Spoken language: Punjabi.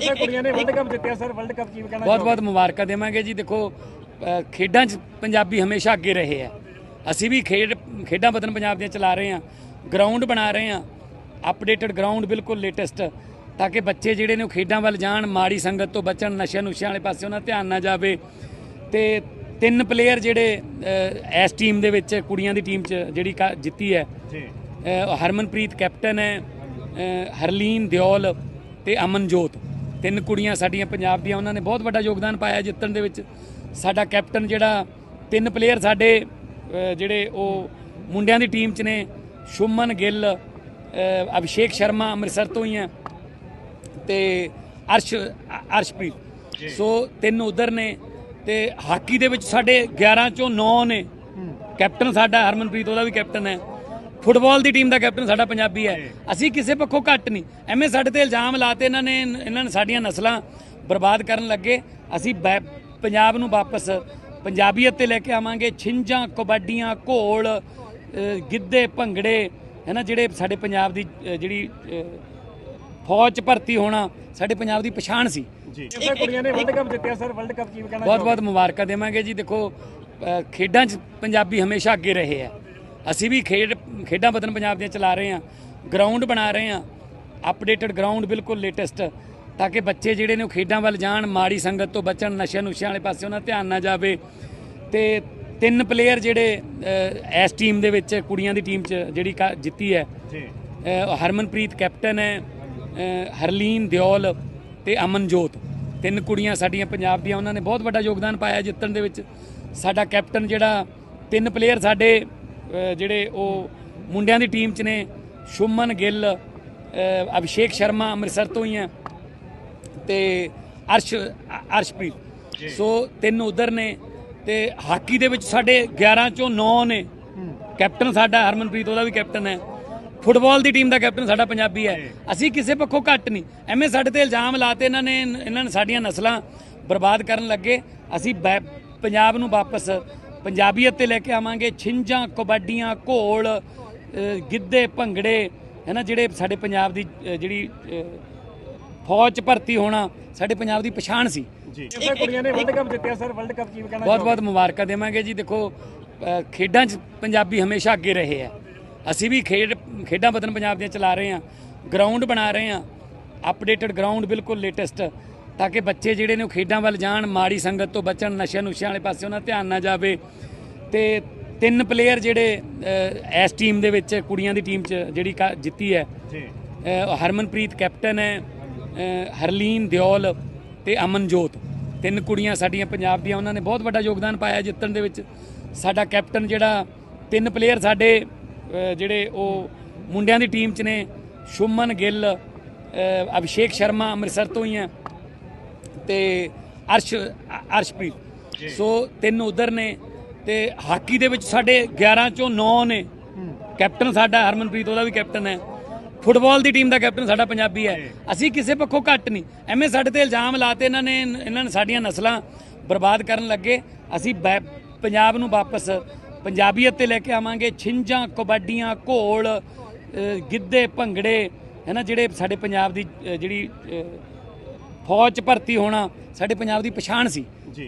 ਸਰ ਕੁੜੀਆਂ ਨੇ ਵਰਲਡ ਕੱਪ ਜਿੱਤਿਆ ਸਰ ਵਰਲਡ ਕੱਪ ਕੀ ਕਹਿਣਾ ਬਹੁਤ ਬਹੁਤ ਮੁਬਾਰਕਾਂ ਦੇਵਾਂਗੇ ਜੀ। ਦੇਖੋ ਅ, ਖੇਡਾਂ 'ਚ ਪੰਜਾਬੀ ਹਮੇਸ਼ਾ ਅੱਗੇ ਰਹੇ ਆ ਅਸੀਂ ਵੀ ਖੇਡ ਖੇਡਾਂ ਵਤਨ ਪੰਜਾਬ ਦੀਆਂ ਚਲਾ ਰਹੇ ਆ ਗਰਾਊਂਡ ਬਣਾ ਰਹੇ ਆ ਅਪਡੇਟਡ ਗਰਾਊਂਡ ਬਿਲਕੁਲ ਲੇਟੈਸਟ ਤਾਂ ਕਿ ਬੱਚੇ ਜਿਹੜੇ ਨੇ ਉਹ ਖੇਡਾਂ ਵੱਲ ਜਾਣ ਮਾੜੀ ਸੰਗਤ ਤੋਂ ਬਚਣ ਨਸ਼ਿਆਂ ਨੁਸ਼ਿਆਂ ਵਾਲੇ ਪਾਸੇ ਉਹਨਾਂ ਦਾ ਧਿਆਨ ਨਾ ਜਾਵੇ। ਤੇ ਤਿੰਨ ਪਲੇਅਰ ਜਿਹੜੇ ਅ, ਇਸ ਟੀਮ ਦੇ ਵਿੱਚ ਕੁੜੀਆਂ ਦੀ ਟੀਮ 'ਚ ਜਿਹੜੀ ਕਾ- ਜਿੱਤੀ ਹੈ। ਜੀ। ਅ, ਹਰਮਨਪ੍ਰੀਤ ਕੈਪਟਨ ਹੈ ਅ, ਹਰਲੀਨ ਦਿਓਲ ਤੇ ਅਮਨਜੋਤ। ਤਿੰਨ ਕੁੜੀਆਂ ਸਾਡੀਆਂ ਪੰਜਾਬ ਦੀਆਂ ਉਹਨਾਂ ਨੇ ਬਹੁਤ ਵੱਡਾ ਯੋਗਦਾਨ ਪਾਇਆ ਜਿੱਤਣ ਦੇ ਵਿੱਚ। ਸਾਡਾ ਕੈਪਟਨ ਜਿਹੜਾ ਤਿੰਨ ਪਲੇਅਰ ਸਾਡੇ ਅ, ਜਿਹੜੇ ਉਹ ਮੁੰਡਿਆਂ ਦੀ ਟੀਮ 'ਚ ਨੇ ਸ਼ੁਮਨ ਗਿੱਲ ਅ, ਅਭਿਸ਼ੇਕ ਸ਼ਰਮਾ ਅੰਮ੍ਰਿਤਸਰ ਤੋਂ ਹੀ ਹੈ ਤੇ ਅਰਸ਼ ਅ- ਅਰਸ਼ਪ੍ਰੀਤ ਸੋ ਤਿੰਨ ਉਧਰ ਨੇ ਤੇ ਹਾਕੀ ਦੇ ਵਿੱਚ ਸਾਡੇ 11 ਚੋਂ 9 ਨੇ। ਕੈਪਟਨ ਸਾਡਾ ਹਰਮਨਪ੍ਰੀਤ ਉਹਦਾ ਵੀ ਕੈਪਟਨ ਹੈ। ਫੁੱਟਬਾਲ ਦੀ ਟੀਮ ਦਾ ਕੈਪਟਨ ਸਾਡਾ ਪੰਜਾਬੀ ਹੈ। ਅਸੀਂ ਕਿਸੇ ਪੱਖੋਂ ਘੱਟ ਨਹੀਂ। ਐਵੇਂ ਸਾਡੇ ਤੇ ਇਲਜ਼ਾਮ ਲਾਤੇ ਇਹਨਾਂ ਨੇ ਇਹਨਾਂ ਨੇ ਸਾਡੀਆਂ ਨਸਲਾਂ ਬਰਬਾਦ ਕਰਨ ਲੱਗੇ। ਅਸੀਂ ਬੈ- ਪੰਜਾਬ ਨੂੰ ਵਾਪਸ ਪੰਜਾਬੀਅਤ ਤੇ ਲੈ ਕੇ ਆਵਾਂਗੇ। ਛਿੰਝਾਂ ਕਬੱਡੀਆਂ ਘੋਲ ਗਿੱਧੇ ਭੰਗੜੇ ਹੈ ਨਾ ਜਿਹੜੇ ਸਾਡੇ ਪੰਜਾਬ ਦੀ ਜਿਹੜੀ ਫੌਜ 'ਚ ਭਰਤੀ ਹੋਣਾ ਸਾਡੇ ਪੰਜਾਬ ਦੀ ਪਛਾਣ ਸੀ। ਜੀ। ਸਰ ਕੁੜੀਆਂ ਨੇ ਵਰਲਡ ਕੱਪ ਜਿੱਤਿਆ ਸਰ। ਵਰਲਡ ਕੱਪ ਕੀ ਕਹਿਣਾ ਬਹੁਤ ਬਹੁਤ ਮੁਬਾਰਕਾਂ ਦੇਵਾਂਗੇ ਜੀ। ਦੇਖੋ ਖੇਡਾਂ 'ਚ ਪੰਜਾਬੀ ਹਮੇਸ਼ਾ ਅੱਗੇ ਰਹੇ ਆ ਅਸੀਂ ਵੀ ਖੇਡ ਖੇਡਾਂ ਵਤਨ ਪੰਜਾਬ ਦੀਆਂ ਚਲਾ ਰਹੇ ਆ ਗਰਾਊਂਡ ਬਣਾ ਰਹੇ ਆ ਅਪਡੇਟਡ ਗਰਾਊਂਡ ਬਿਲਕੁਲ ਲੇਟੈਸਟ ਤਾਂ ਕਿ ਬੱਚੇ ਜਿਹੜੇ ਨੇ ਉਹ ਖੇਡਾਂ ਵੱਲ ਜਾਣ ਮਾੜੀ ਸੰਗਤ ਤੋਂ ਬਚਣ ਨਸ਼ਿਆਂ ਨੁਸ਼ਿਆਂ ਵਾਲੇ ਪਾਸੇ ਉਹਨਾਂ ਧਿਆਨ ਨਾ ਜਾਵੇ। ਤੇ ਤਿੰਨ ਪਲੇਅਰ ਜਿਹੜੇ ਇਸ ਟੀਮ ਦੇ ਵਿੱਚ ਕੁੜੀਆਂ ਦੀ ਟੀਮ 'ਚ ਜਿਹੜੀ ਜਿੱਤੀ ਹੈ। ਜੀ। ਹਰਮਨਪ੍ਰੀਤ ਕੈਪਟਨ ਹੈ ਹਰਲੀਨ ਦਿਓਲ ਤੇ ਅਮਨਜੋਤ। ਤਿੰਨ ਕੁੜੀਆਂ ਸਾਡੀਆਂ ਪੰਜਾਬ ਦੀਆਂ ਉਹਨਾਂ ਨੇ ਬਹੁਤ ਵੱਡਾ ਯੋਗਦਾਨ ਪਾਇਆ ਜਿੱਤਣ ਦੇ ਵਿੱਚ। ਸਾਡਾ ਕੈਪਟਨ ਜਿਹੜਾ ਤਿੰਨ ਪਲੇਅਰ ਸਾਡੇ ਜਿਹੜੇ ਉਹ ਮੁੰਡਿਆਂ ਦੀ ਟੀਮ 'ਚ ਨੇ ਸ਼ੁਮਨ ਗਿੱਲ ਅਭਿਸ਼ੇਕ ਸ਼ਰਮਾ ਅੰਮ੍ਰਿਤਸਰ ਤੋਂ ਹੀ ਹੈ ਤੇ ਅਰਸ਼ ਅਰਸ਼ਪ੍ਰੀਤ। ਸੋ ਤਿੰਨ ਉਧਰ ਨੇ ਤੇ ਹਾਕੀ ਦੇ ਵਿੱਚ ਸਾਡੇ 11 ਚੋਂ 9 ਨੇ। ਕੈਪਟਨ ਸਾਡਾ ਹਰਮਨਪ੍ਰੀਤ ਉਹਦਾ ਵੀ ਕੈਪਟਨ ਹੈ। ਫੁੱਟਬਾਲ ਦੀ ਟੀਮ ਦਾ ਕੈਪਟਨ ਸਾਡਾ ਪੰਜਾਬੀ ਹੈ। ਅਸੀਂ ਕਿਸੇ ਪੱਖੋਂ ਘੱਟ ਨਹੀਂ। ਐਵੇਂ ਸਾਡੇ ਤੇ ਇਲਜ਼ਾਮ ਲਾਤੇ ਇਹਨਾਂ ਨੇ ਇਹਨਾਂ ਨੇ ਸਾਡੀਆਂ ਨਸਲਾਂ ਬਰਬਾਦ ਕਰਨ ਲੱਗੇ। ਅਸੀਂ ਪੰਜਾਬ ਨੂੰ ਵਾਪਸ ਪੰਜਾਬੀਅਤ ਤੇ ਲੈ ਕੇ ਆਵਾਂਗੇ। ਛਿੰਝਾਂ ਕਬੱਡੀਆਂ ਘੋਲ ਗਿੱਧੇ ਭੰਗੜੇ ਹੈ ਨਾ ਜਿਹੜੇ ਸਾਡੇ ਪੰਜਾਬ ਦੀ ਜਿਹੜੀ ਫੌਜ 'ਚ ਭਰਤੀ ਹੋਣਾ ਸਾਡੇ ਪੰਜਾਬ ਦੀ ਪਛਾਣ ਸੀ। ਜੀ। ਸਰ ਕੁੜੀਆਂ ਨੇ ਵਰਲਡ ਕੱਪ ਜਿੱਤਿਆ ਸਰ। ਵਰਲਡ ਕੱਪ ਕੀ ਕਹਿਣਾ ਬਹੁਤ ਬਹੁਤ ਮੁਬਾਰਕਾਂ ਦੇਵਾਂਗੇ ਜੀ। ਦੇਖੋ ਖੇਡਾਂ 'ਚ ਪੰਜਾਬੀ ਹਮੇਸ਼ਾ ਅੱਗੇ ਰਹੇ ਆ। ਅਸੀਂ ਵੀ ਖੇਡ ਖੇਡਾਂ ਵਤਨ ਪੰਜਾਬ ਦੀਆਂ ਚਲਾ ਰਹੇ ਆ। ਗਰਾਊਂਡ ਬਣਾ ਰਹੇ ਆ। ਅਪਡੇਟਡ ਗਰਾਊਂਡ ਬਿਲਕੁਲ ਲੇਟੈਸਟ ਤਾਂ ਕਿ ਬੱਚੇ ਜਿਹੜੇ ਨੇ ਉਹ ਖੇਡਾਂ ਵੱਲ ਜਾਣ ਮਾੜੀ ਸੰਗਤ ਤੋਂ ਬਚਣ ਨਸ਼ਿਆਂ ਨੁਸ਼ਿਆਂ ਵਾਲੇ ਪਾਸੇ ਉਹਨਾਂ ਧਿਆਨ ਨਾ ਜਾਵੇ। ਤੇ ਤਿੰਨ ਪਲੇਅਰ ਜਿਹੜੇ ਇਸ ਟੀਮ ਦੇ ਵਿੱਚ ਕੁੜੀਆਂ ਦੀ ਟੀਮ 'ਚ ਜਿਹੜੀ ਜਿੱਤੀ ਹੈ। ਜੀ। ਹਰਮਨਪ੍ਰੀਤ ਕੈਪਟਨ ਹੈ ਹਰਲੀਨ ਦਿਓਲ ਤੇ ਅਮਨਜੋਤ। ਤਿੰਨ ਕੁੜੀਆਂ ਸਾਡੀਆਂ ਪੰਜਾਬ ਦੀਆਂ ਉਹਨਾਂ ਨੇ ਬਹੁਤ ਵੱਡਾ ਯੋਗਦਾਨ ਪਾਇਆ ਜਿੱਤਣ ਦੇ ਵਿੱਚ। ਸਾਡਾ ਕੈਪਟਨ ਜਿਹੜਾ ਤਿੰਨ ਪਲੇਅਰ ਸਾਡੇ ਜਿਹੜੇ ਉਹ ਮੁੰਡਿਆਂ ਦੀ ਟੀਮ 'ਚ ਨੇ ਸ਼ੁਮਨ ਗਿੱਲ ਅਭਿਸ਼ੇਕ ਸ਼ਰਮਾ ਅੰਮ੍ਰਿਤਸਰ ਤੋਂ ਹੀ ਹੈ। ਤੇ ਅਰਸ਼ ਅਰਸ਼ਪ੍ਰੀਤ। ਸੋ ਤਿੰਨ ਉਧਰ ਨੇ ਤੇ ਹਾਕੀ ਦੇ ਵਿੱਚ ਸਾਡੇ 11 ਚੋਂ 9 ਨੇ। ਕੈਪਟਨ ਸਾਡਾ ਹਰਮਨਪ੍ਰੀਤ ਉਹਦਾ ਵੀ ਕੈਪਟਨ ਹੈ। ਫੁੱਟਬਾਲ ਦੀ ਟੀਮ ਦਾ ਕੈਪਟਨ ਸਾਡਾ ਪੰਜਾਬੀ ਹੈ। ਅਸੀਂ ਕਿਸੇ ਪੱਖੋਂ ਘੱਟ ਨਹੀਂ। ਐਵੇਂ ਸਾਡੇ ਤੇ ਇਲਜ਼ਾਮ ਲਾਤੇ ਇਹਨਾਂ ਨੇ ਇਹਨਾਂ ਨੇ ਸਾਡੀਆਂ ਨਸਲਾਂ ਬਰਬਾਦ ਕਰਨ ਲੱਗੇ। ਅਸੀਂ ਪੰਜਾਬ ਨੂੰ ਵਾਪਸ ਪੰਜਾਬੀਅਤ ਤੇ ਲੈ ਕੇ ਆਵਾਂਗੇ। ਛਿੰਝਾਂ ਕਬੱਡੀਆਂ ਘੋਲ ਗਿੱਧੇ ਭੰਗੜੇ ਹੈ ਨਾ ਜਿਹੜੇ ਸਾਡੇ ਪੰਜਾਬ ਦੀ ਜਿਹੜੀ ਫੌਜ 'ਚ ਭਰਤੀ ਹੋਣਾ ਸਾਡੇ ਪੰਜਾਬ ਦੀ ਪਛਾਣ ਸੀ। ਜੀ।